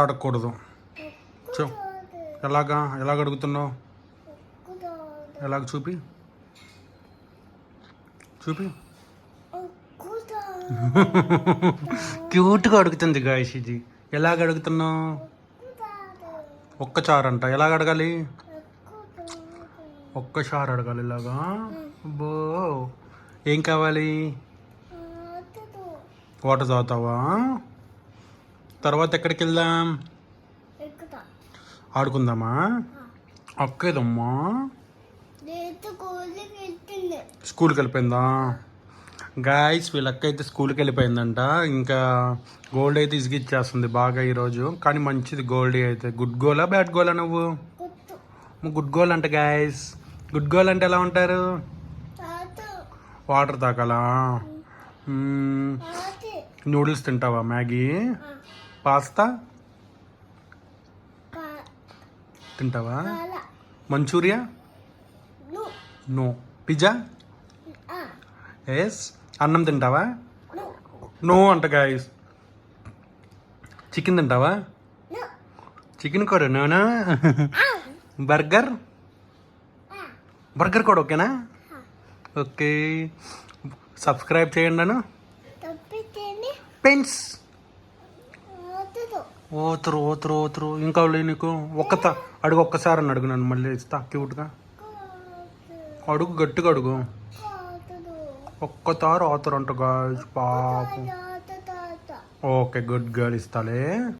అడగకూడదు చూ. ఎలాగా? ఎలాగ అడుగుతున్నావు? ఎలాగ చూపి? చూపి. క్యూట్గా అడుగుతుంది గాయస్ ఇది ఎలాగ అడుగుతున్నావు? ఒక్క చారు అంట ఎలాగ అడగాలి? ఒక్క చారు అడగాలి ఇలాగా? బో ఏం కావాలి? వాటర్ తాగుతావా? తర్వాత ఎక్కడికి వెళ్దాం? ఆడుకుందామా? అక్కేదమ్మా. స్కూల్కి వెళ్ళిపోయిందా? గాయస్ వీళ్ళ అక్క అయితే స్కూల్కి వెళ్ళిపోయిందంట. ఇంకా గోల్డ్ అయితే ఇసిగిచ్చేస్తుంది బాగా ఈరోజు. కానీ మంచిది గోల్డ్ అయితే. గుడ్ గోలా బ్యాడ్ గోలా నువ్వు? గుడ్ గోల్ అంట గాయస్. గుడ్ గోల్ అంటే ఎలా ఉంటారు? వాటర్. తాత. నూడిల్స్ తింటావా మ్యాగీ? పాస్తా? తింటావా? మంచూరియా? ను. పిజ్జా? ఎస్ అన్నం తింటావా? ను. అంట గాయస్ చికెన్ తింటావా? చికెన్ కూడా నోనా బర్గర్ బర్గర్ కూడా ఓకేనా ఓకే సబ్స్క్రైబ్ చేయండి అను పెన్స్ ఓతురు ఓతురు ఓతురు. ఇంకా నీకు ఒక్క త- అడుగు ఒక్కసారి అని అడుగు నన్ను మళ్ళీ ఇస్తా క్యూట్గా. అడుగు గట్టిగా అడుగు. కాదు ఒక్కసారి ఆతురు అంట గాయస్ పాపం ఓకే గుడ్ గర్ల్ ఇస్తాలే.